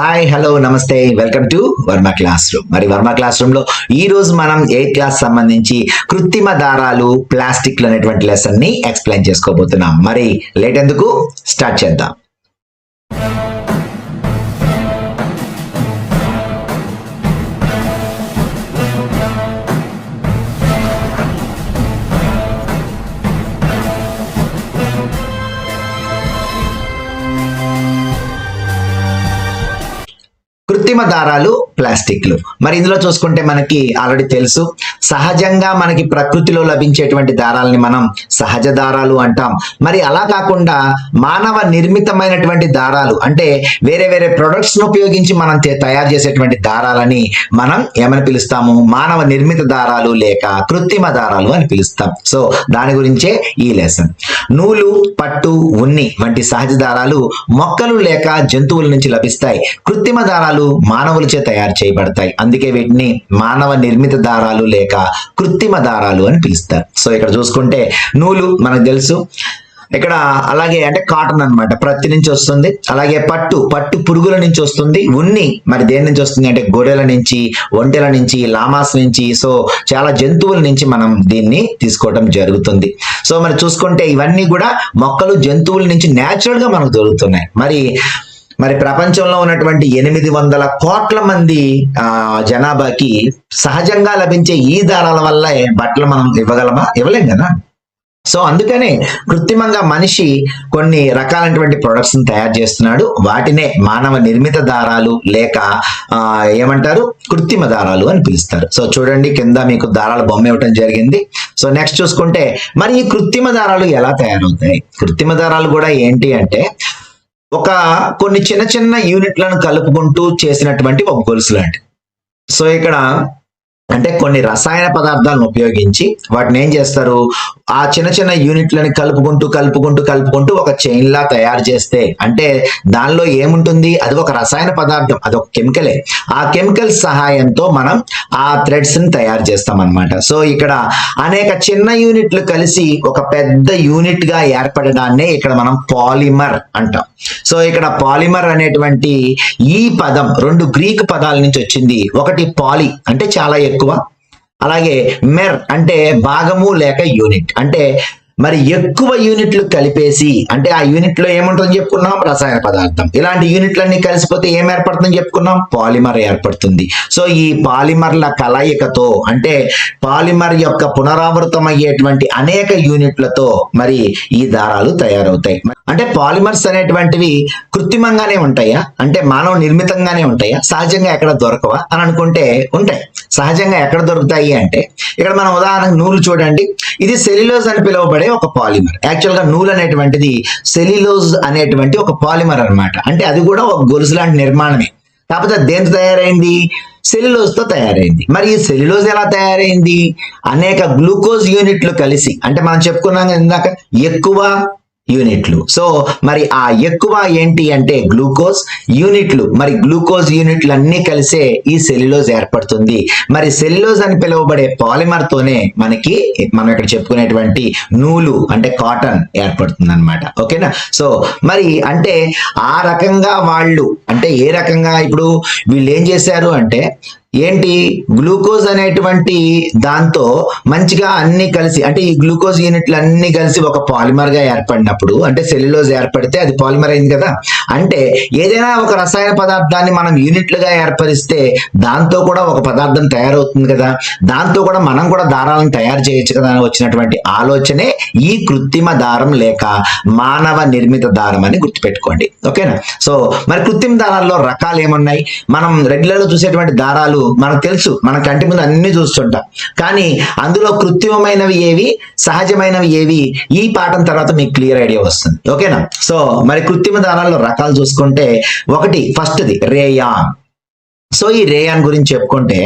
Hi hello namaste. Welcome to Varma class room మరి Varma class రూమ్లో ఈ రోజు మనం ఎయిత్ క్లాస్ సంబంధించి కృత్రిమ దారాలు ప్లాస్టిక్లు అనేటువంటి లెసన్ని ఎక్స్ప్లెయిన్ చేసుకోబోతున్నాం. మరి లేట్ ఎందుకు? స్టార్ట్ చేద్దాం. కృత్రిమ దారాలు ప్లాస్టిక్లు. మరి ఇందులో చూసుకుంటే మనకి ఆల్రెడీ తెలుసు. సహజంగా మనకి ప్రకృతిలో లభించేటువంటి దారాలని మనం సహజ దారాలు అంటాం. మరి అలా కాకుండా మానవ నిర్మితమైనటువంటి దారాలు అంటే వేరే వేరే ప్రొడక్ట్స్ను ఉపయోగించి మనం తయారు చేసేటువంటి దారాలని మనం ఏమని పిలుస్తాము? మానవ నిర్మిత దారాలు లేక కృత్రిమ దారాలు అని పిలుస్తాం. సో దాని గురించే ఈ లెసన్ నూలు పట్టు ఉన్ని వంటి సహజ దారాలు మొక్కలు లేక జంతువుల నుంచి లభిస్తాయి. కృత్రిమ దారాలు మానవులచే తయారు చేయబడతాయి. అందుకే వీటిని మానవ నిర్మిత దారాలు లేక కృత్రిమ దారాలు అని పిలుస్తారు. సో ఇక్కడ చూసుకుంటే నూలు మనకు తెలుసు. ఇక్కడ అలాగే అంటే కాటన్ అన్నమాట. ప్రత్తి నుంచి వస్తుంది. అలాగే పట్టు పట్టు పురుగుల నుంచి వస్తుంది. ఉన్ని మరి దేని నుంచి వస్తుంది అంటే గొర్రెల నుంచి ఒంటెల నుంచి లామాస్ నుంచి. సో చాలా జంతువుల నుంచి మనం దీన్ని తీసుకోవడం జరుగుతుంది. సో మరి చూసుకుంటే ఇవన్నీ కూడా మొక్కలు జంతువుల నుంచి న్యాచురల్గా మనకు దొరుకుతున్నాయి. మరి మరి ప్రపంచంలో ఉన్నటువంటి ఎనిమిది వందల కోట్ల మంది ఆ జనాభాకి సహజంగా లభించే ఈ దారాల వల్లే బట్టలు మనం ఇవ్వగలమా? ఇవ్వలేం కదా? సో అందుకనే కృత్రిమంగా మనిషి కొన్ని రకాలైనటువంటి ప్రొడక్ట్స్ తయారు చేస్తున్నాడు. వాటినే మానవ నిర్మిత దారాలు లేక ఆ, ఏమంటారు? కృత్రిమ దారాలు అని పిలుస్తారు. సో చూడండి కింద మీకు దారాల బొమ్మ ఇవ్వటం జరిగింది. సో నెక్స్ట్ చూసుకుంటే మరి ఈ కృత్రిమ దారాలు ఎలా తయారవుతాయి? కృత్రిమ దారాలు కూడా ఏంటి అంటే ఒక కొన్ని చిన్న చిన్న యూనిట్లను కలుపుకుంటూ చేసినటువంటి ఒక గొలుసు లాంటిది. సో ఇక్కడ అంటే కొన్ని రసాయన పదార్థాలను ఉపయోగించి వాటిని ఏం చేస్తారు? ఆ చిన్న చిన్న యూనిట్లని కలుపుకుంటూ కలుపుకుంటూ కలుపుకుంటూ ఒక చైన్ లా తయారు చేస్తే అంటే దానిలో ఏముంటుంది? అది ఒక రసాయన పదార్థం అది ఒక కెమికలే ఆ కెమికల్ సహాయంతో మనం ఆ థ్రెడ్స్ని తయారు చేస్తాం అన్నమాట సో ఇక్కడ అనేక చిన్న యూనిట్లు కలిసి ఒక పెద్ద యూనిట్గా ఏర్పడడాన్నే ఇక్కడ మనం పాలిమర్ అంటాం. సో ఇక్కడ పాలిమర్ అనేటువంటి ఈ పదం రెండు గ్రీక్ పదాల నుంచి వచ్చింది. ఒకటి పాలి అంటే చాలా ఎక్కువ అలాగే మెర్ అంటే భాగము లేక యూనిట్. అంటే మరి ఎక్కువ యూనిట్లు కలిపేసి అంటే ఆ యూనిట్లో ఏముంటుందని చెప్పుకున్నాం? రసాయన పదార్థం. ఇలాంటి యూనిట్లన్నీ కలిసిపోతే ఏం ఏర్పడుతుందని చెప్పుకున్నాం? పాలిమర్ ఏర్పడుతుంది. సో ఈ పాలిమర్ల కలయికతో అంటే పాలిమర్ యొక్క పునరావృతం అయ్యేటువంటి అనేక యూనిట్లతో మరి ఈ దారాలు తయారవుతాయి. అంటే పాలిమర్స్ అనేటువంటివి కృత్రిమంగానే ఉంటాయా? అంటే మానవ నిర్మితంగానే ఉంటాయా? సహజంగా ఎక్కడ దొరకవా? అని అనుకుంటే ఉంటాయి. సహజంగా ఎక్కడ దొరుకుతాయి అంటే ఇక్కడ మనం ఉదాహరణకు నూలు చూడండి. ఇది సెల్యులోజ్ అని పిలువబడే ఒక పాలిమర్. యాక్చువల్గా నూలు అనేటువంటిది సెల్యులోజ్ అనేటువంటి ఒక పాలిమర్ అన్నమాట. అంటే అది కూడా ఒక గొలుసు లాంటి నిర్మాణమే. కాకపోతే దేంతో తయారైంది? సెల్యులోజ్తో తయారైంది. మరి ఈ సెల్యులోజ్ ఎలా తయారైంది? అనేక గ్లూకోజ్ యూనిట్లు కలిసి అంటే మనం చెప్పుకున్నాం ఇందాక ఎక్కువ యూనిట్లు. సో మరి ఆ ఎక్కువ ఏంటి అంటే గ్లూకోజ్ యూనిట్లు. మరి గ్లూకోజ్ యూనిట్లు అన్ని కలిసే ఈ సెల్యులోజ్ ఏర్పడుతుంది. మరి సెల్యులోజ్ అని పిలువబడే పాలిమర్ తోనే మనకి మనం ఇక్కడ చెప్పుకునేటువంటి నూలు అంటే కాటన్ ఏర్పడుతుంది అనమాట ఓకేనా? సో మరి అంటే ఆ రకంగా వాళ్ళు అంటే ఏ రకంగా ఇప్పుడు వీళ్ళు ఏం చేశారు అంటే ఏంటి? గ్లూకోజ్ అనేటువంటి దాంతో మంచిగా అన్ని కలిసి అంటే ఈ గ్లూకోజ్ యూనిట్లు అన్ని కలిసి ఒక పాలిమర్గా ఏర్పడినప్పుడు అంటే సెల్యులోజ్ ఏర్పడితే అది పాలిమర్ అయింది కదా? అంటే ఏదైనా ఒక రసాయన పదార్థాన్ని మనం యూనిట్లుగా ఏర్పరిస్తే దాంతో కూడా ఒక పదార్థం తయారవుతుంది కదా? దాంతో కూడా మనం కూడా దారాలను తయారు చేయొచ్చు కదా? అని వచ్చినటువంటి ఆలోచనే ఈ కృత్రిమ దారం లేక మానవ నిర్మిత దారం అని గుర్తుపెట్టుకోండి. ఓకేనా? సో మరి కృత్రిమ దారాల్లో రకాలు ఏమున్నాయి? మనం రెగ్యులర్గా చూసేటువంటి దారాలు మనకు తెలుసు మన కంటి ముందు అన్ని చూస్తుంటాం. కానీ అందులో కృత్రిమమైనవి ఏవి? సహజమైనవి ఏవి? ఈ పాఠం తర్వాత మీకు క్లియర్ ఐడియా వస్తుంది. ఓకేనా? సో మరి కృత్రిమ దానాల్లో రకాలు చూసుకుంటే ఒకటి ఫస్ట్ది రేయాన్. సో ఈ రేయాన్ గురించి చెప్పుకుంటే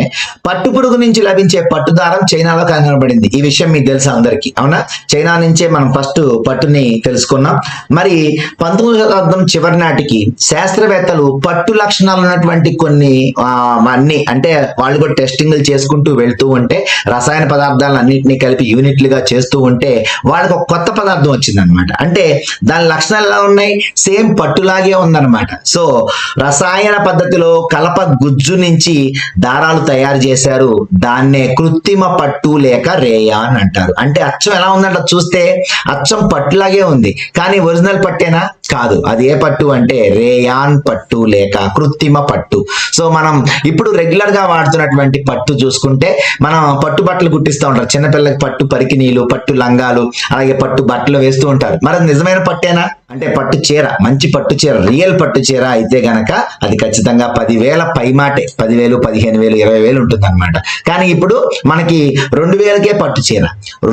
పట్టు పురుగు నుంచి లభించే పట్టు దారం చైనాలో కనుగొనబడింది ఈ విషయం మీకు తెలుసు అందరికీ. అవునా? చైనా నుంచే మనం ఫస్ట్ పట్టుని తెలుసుకున్నాం. మరి పంతొమ్మిది శతాబ్దం చివరి నాటికి శాస్త్రవేత్తలు పట్టు లక్షణాలు ఉన్నటువంటి కొన్ని అన్ని అంటే వాళ్ళు కూడా టెస్టింగ్లు చేసుకుంటూ వెళ్తూ ఉంటే రసాయన పదార్థాలను అన్నింటినీ కలిపి యూనిట్లుగా చేస్తూ ఉంటే వాళ్ళకి ఒక కొత్త పదార్థం వచ్చిందనమాట అంటే దాని లక్షణాలు ఎలా ఉన్నాయి? సేమ్ పట్టులాగే ఉందన్నమాట. సో రసాయన పద్ధతిలో కలప గుజ్జు నుంచి దారాలు తయారు చేశారు. దాన్నే కృత్రిమ పట్టు లేక రేయాన్ అంటారు. అంటే అచ్చం ఎలా ఉందంట చూస్తే అచ్చం పట్టులాగే ఉంది. కానీ ఒరిజినల్ పట్టేనా? కాదు. అది ఏ పట్టు అంటే రేయాన్ పట్టు లేక కృత్రిమ పట్టు. సో మనం ఇప్పుడు రెగ్యులర్గా వాడుతున్నటువంటి పట్టు చూసుకుంటే మనం పట్టు బట్టలు కుట్టిస్తూ ఉంటారు. చిన్నపిల్లలకి పట్టు పరికినీలు పట్టు లంగాలు అలాగే పట్టు బట్టలు వేస్తూ ఉంటారు. మరి నిజమైన పట్టేనా? అంటే పట్టు చీర మంచి పట్టు చీర రియల్ పట్టు చీర అయితే గనక అది ఖచ్చితంగా పదివేల పైమాటే పదివేలు పదిహేను వేలు ఇరవై వేలు ఉంటుంది అనమాట కానీ ఇప్పుడు మనకి రెండు వేలకే పట్టు చీర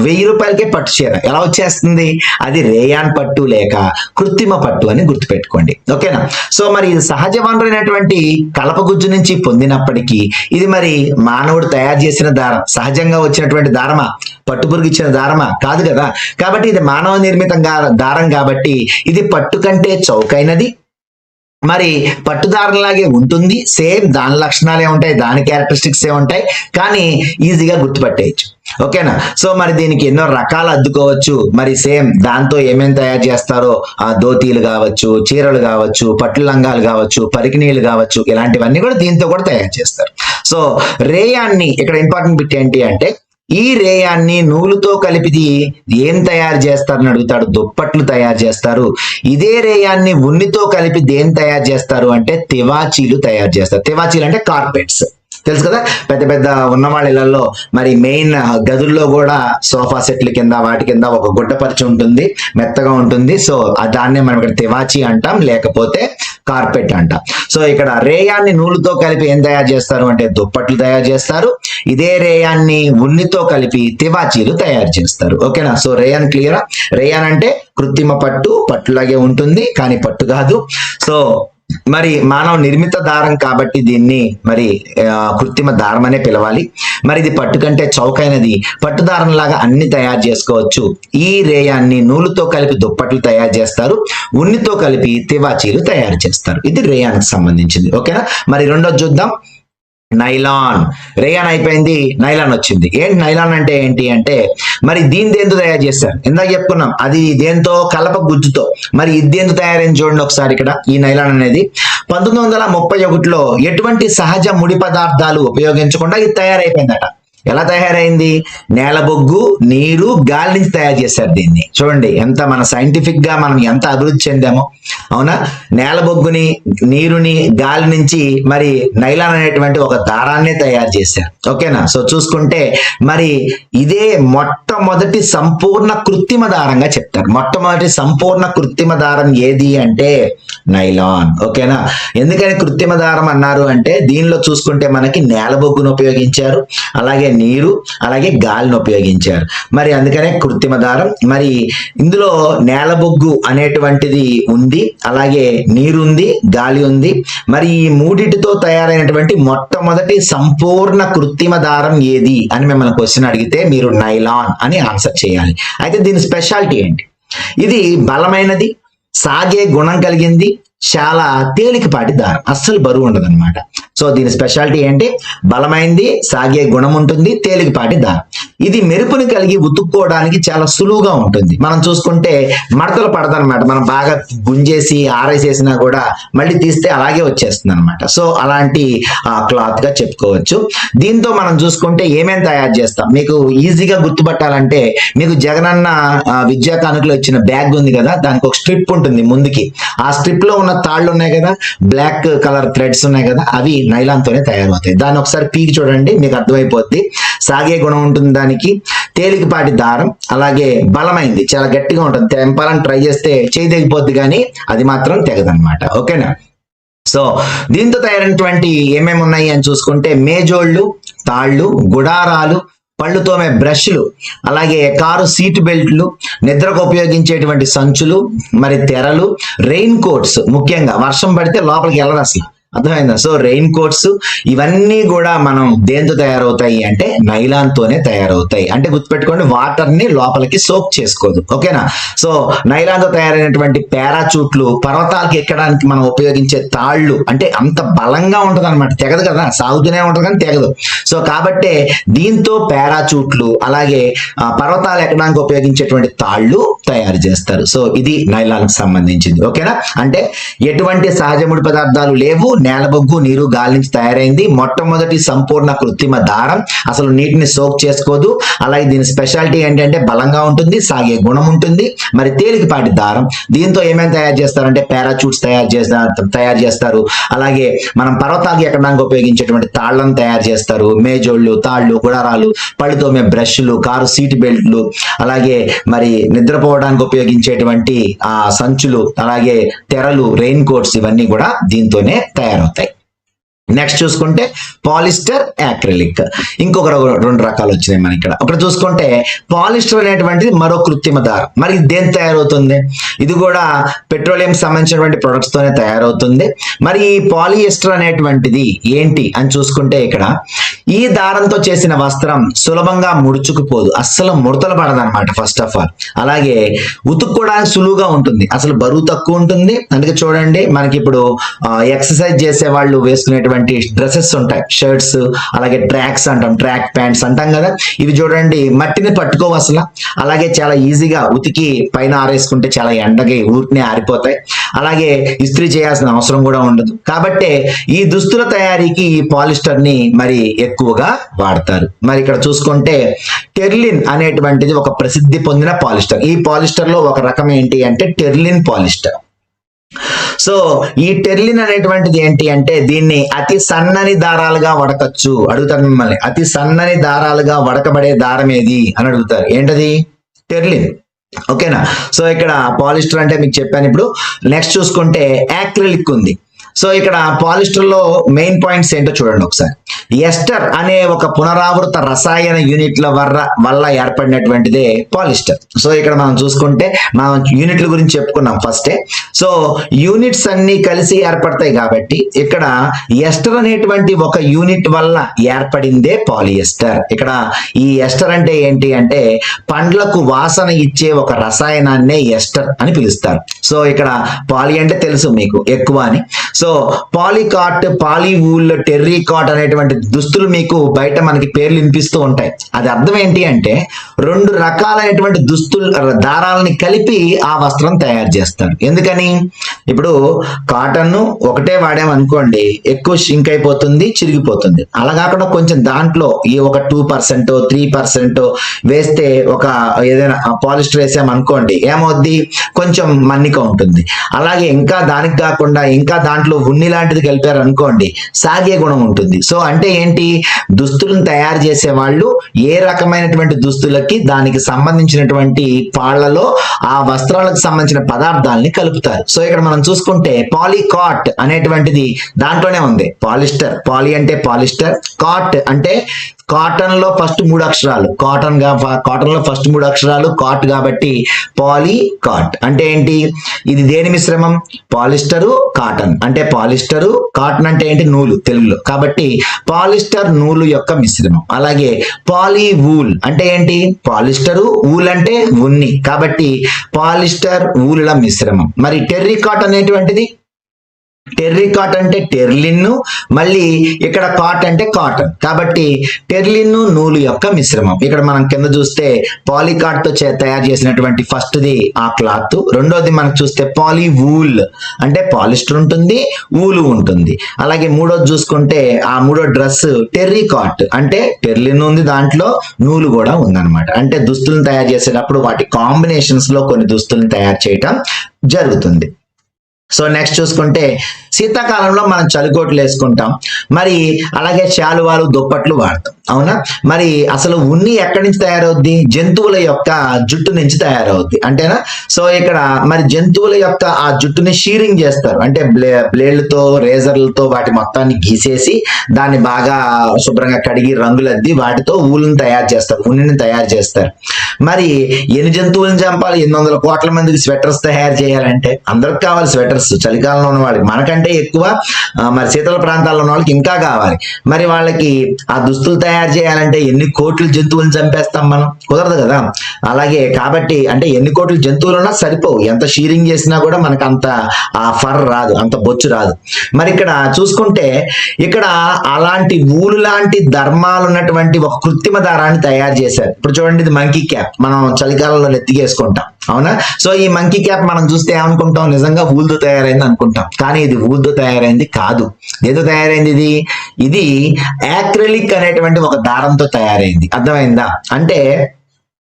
వెయ్యి రూపాయలకే పట్టు చీర. ఎలా వచ్చేస్తుంది? అది రేయాన్ పట్టు లేక కృత్రిమ పట్టు అని గుర్తుపెట్టుకోండి. ఓకేనా? సో మరి ఇది సహజ వనరైనటువంటి కలపగుజ్జు నుంచి పొందినప్పటికీ ఇది మరి మానవుడు తయారు చేసిన దారం సహజంగా వచ్చినటువంటి దారమా? పట్టుపురుగు ఇచ్చిన దారమా? కాదు కదా. కాబట్టి ఇది మానవ నిర్మితంగా దారం కాబట్టి ఇది పట్టు కంటే చౌకైనది. మరి పట్టుదారంలాగే ఉంటుంది. సేమ్ దాని లక్షణాలే ఉంటాయి దాని క్యారెక్టరిస్టిక్స్ ఏ ఉంటాయి కానీ ఈజీగా గుర్తుపట్టేయచ్చు. ఓకేనా? సో మరి దీనికి ఎన్నో రకాలు అద్దుకోవచ్చు. మరి సేమ్ దాంతో ఏమేమి తయారు చేస్తారో ఆ దోతీలు కావచ్చు చీరలు కావచ్చు పట్టు లంగాలు కావచ్చు పరికినీలు కావచ్చు ఇలాంటివన్నీ కూడా దీంతో కూడా తయారు చేస్తారు. సో రేయాన్ని ఇక్కడ ఇంపార్టెంట్ బిట్ ఏంటి అంటే ఈ రేయాన్ని నూలుతో కలిపిది. ఏం తయారు చేస్తారని అడుగుతాడు. దుప్పట్లు తయారు చేస్తారు. ఇదే రేయాన్ని ఉన్నితో కలిపి దేని తయారు చేస్తారు అంటే తివాచీలు తయారు చేస్తారు. తివాచీలు అంటే కార్పెట్స్. తెలుసు కదా? పెద్ద పెద్ద ఉన్నవాళ్ళ ఇళ్ళలో మరి మెయిన్ గదుల్లో కూడా సోఫా సెట్ల కింద వాటి కింద ఒక గుడ్డపరిచి ఉంటుంది. మెత్తగా ఉంటుంది. సో దాన్నే మనం ఇక్కడ తివాచి అంటాం. లేకపోతే కార్పెట్ అంటాం. సో ఇక్కడ రేయాన్ని నూలుతో కలిపి ఏం తయారు చేస్తారు అంటే దుప్పట్లు తయారు చేస్తారు. ఇదే రేయాన్ని ఉన్నితో కలిపి తివాచీలు తయారు చేస్తారు. ఓకేనా? సో రేయాన్ క్లియరా? రేయాన్ అంటే కృత్రిమ పట్టు పట్టులాగే ఉంటుంది. కానీ పట్టు కాదు. సో మరి మానవ నిర్మిత దారం కాబట్టి దీన్ని మరి ఆ, కృత్రిమ దారం అనే పిలవాలి. మరి ఇది పట్టు కంటే చౌకైనది. పట్టు దారం లాగా అన్ని తయారు చేసుకోవచ్చు. ఈ రేయాన్ని నూలుతో కలిపి దుప్పట్లు తయారు చేస్తారు. ఉన్నితో కలిపి తివాచీలు తయారు చేస్తారు. ఇది రేయానికి సంబంధించింది. ఓకేనా? మరి రెండోది చూద్దాం. నైలాన్. రేయాన్ అయిపోయింది నైలాన్ వచ్చింది. ఏంటి నైలాన్ అంటే ఏంటి అంటే మరి దీని దేంతో తయారు చేస్తారు ఇందాక చెప్పుకున్నాం అది దేంతో? కలప గుజ్జుతో. మరి ఇది దేంతో తయారైంది చూడండి ఒకసారి ఇక్కడ ఈ నైలాన్ అనేది. పంతొమ్మిది వందల ముప్పై ఒకటిలో ఎటువంటి సహజ ముడి పదార్థాలు ఉపయోగించకుండా ఇది తయారైపోయిందట. ఎలా తయారైంది? నేల బొగ్గు నీరు గాలి నుంచి తయారు చేశారు దీన్ని. చూడండి ఎంత మన సైంటిఫిక్గా మనం ఎంత అభివృద్ధి చెందామో. అవునా? నేల బొగ్గుని నీరుని గాలి నుంచి మరి నైలాన్ అనేటువంటి ఒక దారాన్నే తయారు చేశారు. ఓకేనా? సో చూసుకుంటే మరి ఇదే మొట్టమొదటి సంపూర్ణ కృత్రిమ దారంగా చెప్తారు. మొట్టమొదటి సంపూర్ణ కృత్రిమ దారం ఏది అంటే నైలాన్. ఓకేనా? ఎందుకని కృత్రిమ దారం అన్నారు అంటే దీనిలో చూసుకుంటే మనకి నేల బొగ్గును ఉపయోగించారు. అలాగే నీరు అలాగే గాలిని ఉపయోగించారు. మరి అందుకనే కృత్రిమ దారం. మరి ఇందులో నేల బొగ్గు అనేటువంటిది ఉంది అలాగే నీరు ఉంది గాలి ఉంది. మరి ఈ మూడిటితో తయారైనటువంటి మొట్టమొదటి సంపూర్ణ కృత్రిమ దారం ఏది అని మిమ్మల్ని క్వశ్చన్ అడిగితే మీరు నైలాన్ అని ఆన్సర్ చేయాలి. అయితే దీని స్పెషాలిటీ ఏంటి? ఇది బలమైనది సాగే గుణం కలిగింది చాలా తేలికపాటి దారం. అస్సలు బరువు ఉండదు అనమాట సో దీని స్పెషాలిటీ ఏంటి? బలమైంది సాగే గుణం ఉంటుంది తేలికపాటి దారం ఇది మెరుపుని కలిగి ఉతుక్కోవడానికి చాలా సులువుగా ఉంటుంది. మనం చూసుకుంటే మడతలు పడదనమాట మనం బాగా గుంజేసి ఆరేసేసినా కూడా మళ్ళీ తీస్తే అలాగే వచ్చేస్తుంది అనమాట సో అలాంటి క్లాత్గా చెప్పుకోవచ్చు. దీంతో మనం చూసుకుంటే ఏమేమి తయారు చేస్తాం? మీకు ఈజీగా గుర్తుపట్టాలంటే మీకు జగనన్న విద్యా కానుకలో ఇచ్చిన బ్యాగ్ ఉంది కదా? దానికి ఒక స్ట్రిప్ ఉంటుంది ముందుకి. ఆ స్ట్రిప్లో ఉన్న తాళ్ళు ఉన్నాయి కదా? బ్లాక్ కలర్ థ్రెడ్స్ ఉన్నాయి కదా? అవి నైలాన్ తోనే తయారవుతాయి. దాన్ని ఒకసారి పీకి చూడండి మీకు అర్థమైపోద్ది. సాగే గుణం ఉంటుంది దానికి. తేలికపాటి దారం అలాగే బలమైంది చాలా గట్టిగా ఉంటుంది. తెంపాలని ట్రై చేస్తే చేయి తెగిపోద్ది కానీ అది మాత్రం తెగదనమాట ఓకేనా? సో దీంతో తయారైనటువంటి ఏమేమి ఉన్నాయి అని చూసుకుంటే మేజోళ్ళు తాళ్ళు గుడారాలు పళ్ళు తోమే బ్రష్లు అలాగే కారు సీట్ బెల్ట్లు నిద్రకు ఉపయోగించేటువంటి సంచులు మరి తెరలు రెయిన్ కోట్స్ ముఖ్యంగా. వర్షం పడితే లోపలికి వెళ్ళరు అసలు. అర్థమైందా? సో రెయిన్ కోట్స్ ఇవన్నీ కూడా మనం దేంతో తయారవుతాయి అంటే నైలాన్ తోనే తయారవుతాయి. అంటే గుర్తుపెట్టుకోండి వాటర్ని లోపలికి సోక్ చేసుకోదు. ఓకేనా? సో నైలాన్తో తయారైనటువంటి పారాచూట్లు పర్వతాలకు ఎక్కడానికి మనం ఉపయోగించే తాళ్ళు అంటే అంత బలంగా ఉంటుంది అనమాట తెగదు కదా? సాగుతూనే ఉంటుంది కానీ తెగదు. సో కాబట్టే దీంతో పారాచూట్లు అలాగే పర్వతాలు ఎక్కడానికి ఉపయోగించేటువంటి తాళ్ళు తయారు చేస్తారు. సో ఇది నైలాన్కి సంబంధించింది. ఓకేనా? అంటే ఎటువంటి సహజ ముడి పదార్థాలు లేవు నేలబొగ్గు నీరు గాలి నుంచి తయారైంది. మొట్టమొదటి సంపూర్ణ కృత్రిమ దారం. అసలు నీటిని సోక్ చేసుకోదు. అలాగే దీని స్పెషాలిటీ ఏంటంటే బలంగా ఉంటుంది సాగే గుణం ఉంటుంది. మరి తేలికపాటి దారం. దీంతో ఏమేమి తయారు చేస్తారంటే పారాచూట్స్ తయారు చేస్తారు తయారు చేస్తారు. అలాగే మనం పర్వతాలు ఎక్కడానికి ఉపయోగించేటువంటి తాళ్ళను తయారు చేస్తారు. మేజోళ్ళు తాళ్ళు గుడారాలు పళ్ళు తోమే బ్రష్లు కారు సీట్ బెల్ట్లు. అలాగే మరి నిద్రపోవడానికి ఉపయోగించేటువంటి ఆ సంచులు అలాగే తెరలు రెయిన్ కోట్స్ ఇవన్నీ కూడా దీంతోనే తయారు తయారవుతాయి నెక్స్ట్ చూసుకుంటే పాలిస్టర్ యాక్రిలిక్ ఇంకొక రెండు రకాలు వచ్చినాయి మన ఇక్కడ. ఒకటి చూసుకుంటే పాలిస్టర్ అనేటువంటిది మరో కృత్రిమ దారం. మరి ఇది దేని తయారవుతుంది? ఇది కూడా పెట్రోలియం సంబంధించినటువంటి ప్రొడక్ట్స్ తోనే తయారవుతుంది. మరి ఈ పాలియస్టర్ అనేటువంటిది ఏంటి అని చూసుకుంటే ఇక్కడ ఈ దారంతో చేసిన వస్త్రం సులభంగా ముడుచుకుపోదు. అస్సలు ముడతలు పడదన్నమాట ఫస్ట్ ఆఫ్ ఆల్ అలాగే ఉతుక్కోవడానికి సులువుగా ఉంటుంది. అసలు బరువు తక్కువ ఉంటుంది. అందుకే చూడండి మనకి ఇప్పుడు ఎక్సర్సైజ్ చేసే వాళ్ళు వేసుకునేటువంటి డ్రెస్సెస్ ఉంటాయి. షర్ట్స్ అలాగే ట్రాక్స్ అంటాం. ట్రాక్ ప్యాంట్స్ అంటాం కదా. ఇవి చూడండి మట్టిని పట్టుకోవు అసలు. అలాగే చాలా ఈజీగా ఉతికి పైన ఆరేసుకుంటే చాలా ఎండకి ఊరినే ఆరిపోతాయి. అలాగే ఇస్త్రీ చేయాల్సిన అవసరం కూడా ఉండదు. కాబట్టి ఈ దుస్తుల తయారీకి ఈ పాలిస్టర్ని మరి ఎక్కువగా వాడతారు. మరి ఇక్కడ చూసుకుంటే టెర్లిన్ అనేటువంటిది ఒక ప్రసిద్ధి పొందిన పాలిస్టర్. ఈ పాలిస్టర్లో ఒక రకం ఏంటి అంటే టెర్లిన్ పాలిస్టర్. సో ఈ టెర్లిన్ అనేటువంటిది ఏంటి అంటే దీన్ని అతి సన్నని దారాలుగా వడకచ్చు. అడుగుతారు మిమ్మల్ని. అతి సన్నని దారాలుగా వడకబడే దారం ఏది అని అడుగుతారు. ఏంటది? టెర్లిన్. ఓకేనా? సో ఇక్కడ పాలిస్టర్ అంటే మీకు చెప్పాను ఇప్పుడు. నెక్స్ట్ చూసుకుంటే యాక్రిలిక్ ఉంది. సో ఇక్కడ పాలిస్టర్లో మెయిన్ పాయింట్స్ ఏంటో చూడండి ఒకసారి. ఎస్టర్ అనే ఒక పునరావృత రసాయన యూనిట్ల వల్ల వల్ల ఏర్పడినటువంటిదే పాలిస్టర్. సో ఇక్కడ మనం చూసుకుంటే మనం యూనిట్ల గురించి చెప్పుకున్నాం ఫస్టే. సో యూనిట్స్ అన్ని కలిసి ఏర్పడతాయి కాబట్టి ఇక్కడ ఎస్టర్ అనేటువంటి ఒక యూనిట్ వల్ల ఏర్పడిందే పాలిఎస్టర్. ఇక్కడ ఈ ఎస్టర్ అంటే ఏంటి అంటే పండ్లకు వాసన ఇచ్చే ఒక రసాయనాన్నే ఎస్టర్ అని పిలుస్తారు. సో ఇక్కడ పాలి అంటే తెలుసు మీకు ఎక్కువ అని. సో పాలికాట్ పాలీవూల్ టెర్రీకాట్ అనేటువంటి దుస్తులు మీకు బయట మనకి పేర్లు వినిపిస్తూ ఉంటాయి. అది అర్థం ఏంటి అంటే రెండు రకాలైనటువంటి దుస్తులు దారాలని కలిపి ఆ వస్త్రం తయారు చేస్తారు. ఎందుకని? ఇప్పుడు కాటన్ ఒకటే వాడామనుకోండి ఎక్కువ షింక్ అయిపోతుంది చిరిగిపోతుంది. అలా కాకుండా కొంచెం దాంట్లో ఈ ఒక టూ పర్సెంట్ త్రీ పర్సెంట్ వేస్తే ఒక ఏదైనా పాలిస్టర్ వేసామనుకోండి ఏమవుద్ది? కొంచెం మన్నిక ఉంటుంది. అలాగే ఇంకా దానికి కాకుండా ఇంకా దాంట్లో ఉన్ని లాంటిది కలిపారు అనుకోండి సాగే గుణం ఉంటుంది. సో అంటే ఏంటి? దుస్తులను తయారు చేసే వాళ్ళు ఏ రకమైనటువంటి దుస్తులకి దానికి సంబంధించినటువంటి పాళ్ళలో ఆ వస్త్రాలకు సంబంధించిన పదార్థాలని కలుపుతారు. సో ఇక్కడ మనం చూసుకుంటే పాలికాట్ అనేటువంటిది దాంట్లోనే ఉంది. పాలిస్టర్. పాలి అంటే పాలిస్టర్. కాట్ అంటే కాటన్లో ఫస్ట్ మూడు అక్షరాలు. కాటన్గా కాటన్లో ఫస్ట్ మూడు అక్షరాలు కాట్ కాబట్టి పాలీ కాట్ అంటే ఏంటి? ఇది దేని మిశ్రమం? పాలిస్టరు కాటన్ అంటే పాలిస్టరు కాటన్ అంటే ఏంటి? నూలు తెలుగులో. కాబట్టి పాలిస్టర్ నూలు యొక్క మిశ్రమం. అలాగే పాలి వూల్ అంటే ఏంటి? పాలిస్టరు వూల్ అంటే ఉన్ని. కాబట్టి పాలిస్టర్ ఊలుల మిశ్రమం. మరి టెర్రీ కాట్ అనేటువంటిది? టెర్రికాట్ అంటే టెర్లిన్ మళ్ళీ ఇక్కడ కాట్ అంటే కాటన్ కాబట్టి టెర్లిన్ నూలు యొక్క మిశ్రమం. ఇక్కడ మనం కింద చూస్తే పాలికాట్తో చే- తయారు చేసినటువంటి ఫస్ట్ ది ఆ క్లాత్. రెండోది మనం చూస్తే పాలి వూల్ అంటే పాలిస్టర్ ఉంటుంది ఊలు ఉంటుంది. అలాగే మూడోది చూసుకుంటే ఆ మూడో డ్రెస్ టెర్రికాట్ అంటే టెర్లిన్ ఉంది దాంట్లో నూలు కూడా ఉందన్నమాట. అంటే దుస్తులను తయారు చేసేటప్పుడు వాటి కాంబినేషన్స్లో కొన్ని దుస్తులను తయారు చేయటం జరుగుతుంది. సో నెక్స్ట్ చూసుకుంటే శీతాకాలంలో మనం చలికోట్లు వేసుకుంటాం. మరి అలాగే శాలువాలు దుప్పట్లు వాడతాం. అవునా? మరి అసలు ఉన్ని ఎక్కడి నుంచి తయారవుద్ది? జంతువుల యొక్క జుట్టు నుంచి తయారవుద్ది. అంటేనా సో ఇక్కడ మరి జంతువుల యొక్క ఆ జుట్టుని షీరింగ్ చేస్తారు. అంటే బ్లే బ్లేడ్లతో రేజర్లతో వాటి మొత్తాన్ని గీసేసి దాన్ని బాగా శుభ్రంగా కడిగి రంగులద్ది వాటితో ఊళ్ళని తయారు చేస్తారు. ఉన్నిని తయారు చేస్తారు. మరి ఎన్ని జంతువులను చంపాలి? ఎనిమిది వందల కోట్ల మందికి స్వెటర్స్ తయారు చేయాలంటే అందరికి కావాలి స్వెటర్స్. సమ్మర్స్ చలికాలంలో ఉన్న వాళ్ళకి మనకంటే ఎక్కువ మరి శీతల ప్రాంతాల్లో ఉన్న వాళ్ళకి ఇంకా కావాలి. మరి వాళ్ళకి ఆ దుస్తులు తయారు చేయాలంటే ఎన్ని కోట్లు జంతువులను చంపేస్తాం మనం? కుదరదు కదా. అలాగే కాబట్టి అంటే ఎన్ని కోట్ల జంతువులు ఉన్నా సరిపోవు. ఎంత షీరింగ్ చేసినా కూడా మనకు అంత ఆ ఫర్ రాదు అంత బొచ్చు రాదు. మరి ఇక్కడ చూసుకుంటే ఇక్కడ అలాంటి ఊలు లాంటి ధర్మాలు ఉన్నటువంటి ఒక కృత్రిమ దారాన్ని తయారు చేశారు. ఇప్పుడు చూడండి ఇది మంకీ క్యాప్ మనం చలికాలంలో నెత్తికేసుకుంటాం. అవునా? సో ఈ మంకీ క్యాప్ మనం చూస్తే ఏమనుకుంటాం? నిజంగా ఊలుతో తయారైంది అనుకుంటాం. కానీ ఇది ఊలుతో తయారైంది కాదు. ఏదో తయారైంది ఇది? ఇది యాక్రిలిక్ అనేటువంటి ఒక దారంతో తయారైంది. అర్థమైందా? అంటే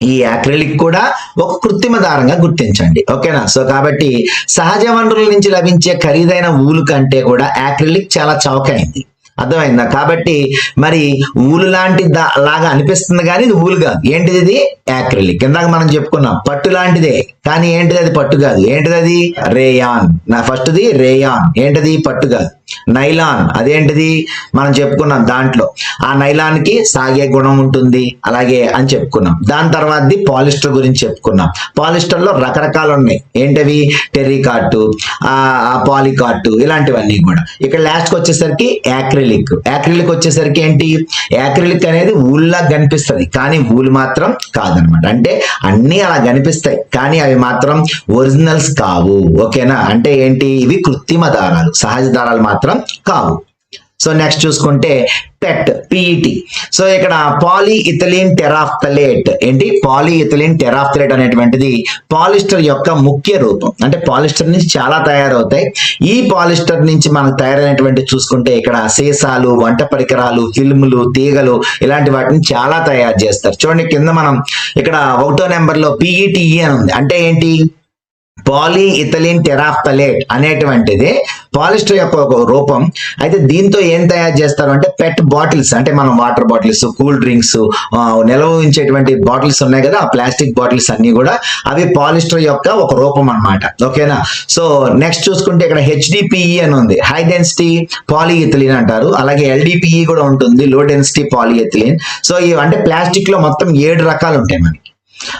ఈ యాక్రిలిక్ కూడా ఒక కృత్రిమ దారంగా గుర్తించండి. ఓకేనా? సో కాబట్టి సహజ వనరుల నుంచి లభించే ఖరీదైన ఊలు కంటే కూడా యాక్రిలిక్ చాలా చౌకైంది. అర్థమైందా? కాబట్టి మరి ఊలు లాంటి లాగా అనిపిస్తుంది కానీ ఇది ఊలు కాదు ఏంటిది ఇది? యాక్రిలిక్. ఇందాక మనం చెప్పుకున్నాం పట్టు లాంటిదే. కానీ ఏంటిది అది పట్టు కాదు? ఏంటిది అది? రేయాన్. నా ఫస్ట్ది రేయాన్. ఏంటిది? పట్టు కాదు. నైలాన్. అదేంటిది? మనం చెప్పుకున్నాం దాంట్లో. ఆ నైలాన్కి సాగే గుణం ఉంటుంది. అలాగే అని చెప్పుకున్నాం. దాని తర్వాతది పాలిస్టర్ గురించి చెప్పుకున్నాం. పాలిస్టర్లో రకరకాలు ఉన్నాయి. ఏంటవి? టెర్రికాటు ఆ పాలికాటు ఇలాంటివన్నీ కూడా. ఇక్కడ లాస్ట్కి వచ్చేసరికి యాక్రిలిక్. యాక్రిలిక్ వచ్చేసరికి ఏంటి? యాక్రిలిక్ అనేది ఊళ్ళగా కనిపిస్తది. కానీ ఊలు మాత్రం కాదనమాట. అంటే అన్ని అలా కనిపిస్తాయి. కానీ అవి మాత్రం ఒరిజినల్స్ కావు. ఓకేనా? అంటే ఏంటి? ఇవి కృత్రిమ దారాలు. సహజ దారాలు మాత్రం కావు. సో నెక్స్ట్ చూసుకుంటే PET P E T so ఇక్కడ పాలీ ఇథలిన్ టెరాఫ్థలేట్ ఏంటి? పాలీ ఇథలిన్ టెరాఫ్థలేట్ అనేటువంటిది పాలిస్టర్ యొక్క ముఖ్య రూపం. అంటే పాలిస్టర్ నుంచి చాలా తయారవుతాయి. ఈ పాలిస్టర్ నుంచి మనకు తయారైనటువంటి చూసుకుంటే ఇక్కడ సీసాలు వంట పరికరాలు ఫిల్ములు తీగలు ఇలాంటి వాటిని చాలా తయారు చేస్తారు. చూడండి కింద మనం ఇక్కడ ఒకటో నెంబర్లో పిఈటిఈ అని ఉంది. అంటే ఏంటి? పాలీ ఇథలిన్ టెరాఫ్థలేట్ అనేటువంటిది పాలిస్టర్ యొక్క ఒక రూపం. అయితే దీంతో ఏం తయారు చేస్తారు అంటే పెట్ బాటిల్స్ అంటే మనం వాటర్ బాటిల్స్ కూల్ డ్రింక్స్ నిల్వ ఉంచేటువంటి బాటిల్స్ ఉన్నాయి కదా ఆ ప్లాస్టిక్ బాటిల్స్ అన్ని కూడా అవి పాలిస్టర్ యొక్క ఒక రూపం అన్నమాట. ఓకేనా? సో నెక్స్ట్ చూసుకుంటే ఇక్కడ హెచ్డిపిఈ అని ఉంది. హై డెన్సిటీ పాలిఇథిలిన్ అంటారు. అలాగే ఎల్డిపిఈ కూడా ఉంటుంది లో డెన్సిటీ పాలిఇథిలిన్. సో ఇవి అంటే ప్లాస్టిక్లో మొత్తం ఏడు రకాలు ఉంటాయి మనకి.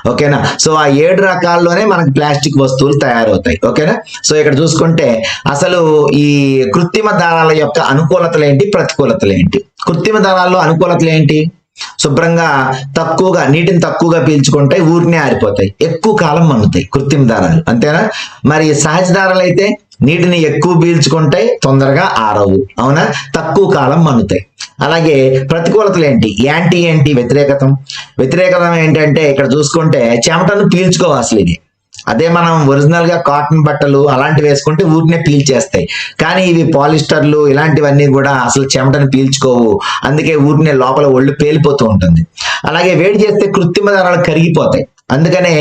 ఓకేనా? సో ఆ ఏడు రకాల్లోనే మనకి ప్లాస్టిక్ వస్తువులు తయారవుతాయి. ఓకేనా? సో ఇక్కడ చూసుకుంటే అసలు ఈ కృత్రిమ దారాల యొక్క అనుకూలతలు ఏంటి? ప్రతికూలతలు ఏంటి? కృత్రిమ దారాల్లో అనుకూలతలు ఏంటి? శుభ్రంగా తక్కువగా నీటిని తక్కువగా పీల్చుకుంటాయి ఊరినే ఆరిపోతాయి. ఎక్కువ కాలం మన్నుతాయి కృత్రిమ దారాలు. అంతేనా? మరి సహజ దారాలు అయితే నీటిని ఎక్కువ పీల్చుకుంటాయి తొందరగా ఆరవు. అవునా? తక్కువ కాలం మన్నుతాయి అలాగే ప్రతికూలతలు ఏంటి? యాంటీ ఏంటి వ్యతిరేకతం. వ్యతిరేకతం ఏంటంటే ఇక్కడ చూసుకుంటే చెమటను పీల్చుకోవు అసలు ఇది. అదే మనం ఒరిజినల్గా కాటన్ బట్టలు అలాంటివి వేసుకుంటే ఊరినే పీల్చేస్తాయి. కానీ ఇవి పాలిస్టర్లు ఇలాంటివన్నీ కూడా అసలు చెమటను పీల్చుకోవు. అందుకే ఊరినే లోపల ఒళ్ళు పేలిపోతూ ఉంటుంది. అలాగే వేడి చేస్తే కృత్రిమ ధరలు కరిగిపోతాయి. అందుకనే